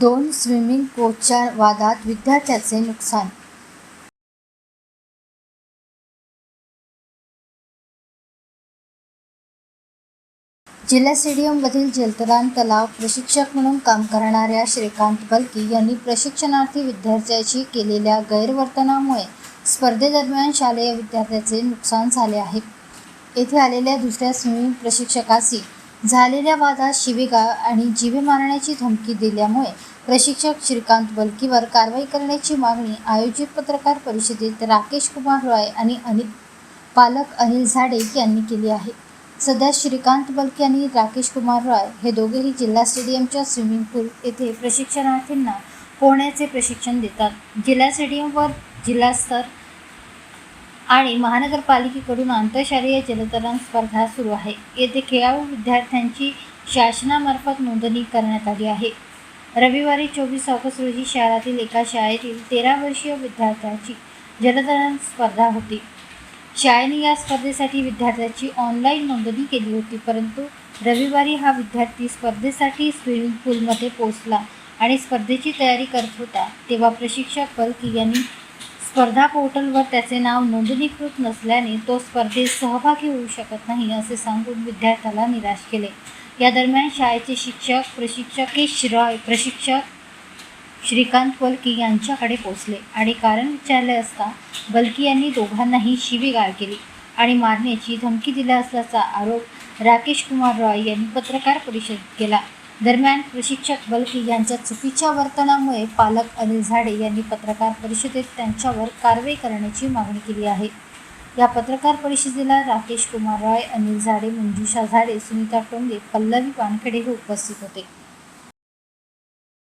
दोन स्विमिंग कोचच्या वादात विद्यार्थ्याचे नुकसान जिल्हा स्टेडियममधील जलतरण तलाव प्रशिक्षक म्हणून काम करणाऱ्या श्रीकांत बलकी यांनी प्रशिक्षणार्थी विद्यार्थ्याशी केलेल्या गैरवर्तनामुळे स्पर्धेदरम्यान शालेय विद्यार्थ्याचे नुकसान झाले आहे. येथे आलेल्या दुसऱ्या स्विमिंग प्रशिक्षकाशी झालेल्या वादात शिवीगाळ आणि जीवे मारण्याची धमकी दिल्यामुळे प्रशिक्षक श्रीकांत बलकीवर कारवाई करण्याची मागणी आयोजित पत्रकार परिषदेत राकेश कुमार रॉय आणि अनिल पालक अनिल झाडे यांनी केली आहे. सध्या श्रीकांत बलकी आणि राकेश कुमार रॉय हे दोघेही जिल्हा स्टेडियमच्या स्विमिंग पूल येथे प्रशिक्षणार्थींना पोहण्याचे प्रशिक्षण देतात. जिल्हा स्टेडियमवर जिल्हास्तर आणि महानगरपालिकेकडून आंतरशालेय जलतरण स्पर्धा सुरू आहे. येथे खेळाडू विद्यार्थ्यांची शासनामार्फत नोंदणी करण्यात आली आहे. रविवारी चोवीस ऑगस्ट रोजी शहरातील एका शाळेतील तेरा वर्षीय विद्यार्थ्याची जलतरण स्पर्धा होती. शाळेने या स्पर्धेसाठी विद्यार्थ्याची ऑनलाईन नोंदणी केली होती परंतु रविवारी हा विद्यार्थी स्पर्धेसाठी स्विमिंग पूलमध्ये पोहोचला आणि स्पर्धेची तयारी करत होता. तेव्हा प्रशिक्षक बलकी यांनी स्पर्धा पोर्टलवर त्याचे नाव नोंदणीकृत नसल्याने तो स्पर्धेत सहभागी होऊ शकत नाही असे सांगून विद्यार्थ्याला निराश केले. या दरम्यान शाळेचे शिक्षक प्रशिक्षकेश रॉय प्रशिक्षक श्रीकांत बलकी यांच्याकडे पोचले आणि कारण विचारले असता बलकी यांनी दोघांनाही शिवीगाळ केली आणि मारण्याची धमकी दिल्या असल्याचा आरोप राकेश कुमार रॉय यांनी पत्रकार परिषदेत केला. दरम्यान प्रशिक्षक बल्की यांच्या चुकीच्या वर्तनामुळे पालक अनिल झाडे यांनी पत्रकार परिषदेत त्यांच्यावर कारवाई करण्याची मागणी केली आहे. या पत्रकार परिषदेला राकेश कुमार रॉय अनिल झाडे मंजुषा झाडे सुनीता टोंगे पल्लवी वानखेडे हे उपस्थित होते.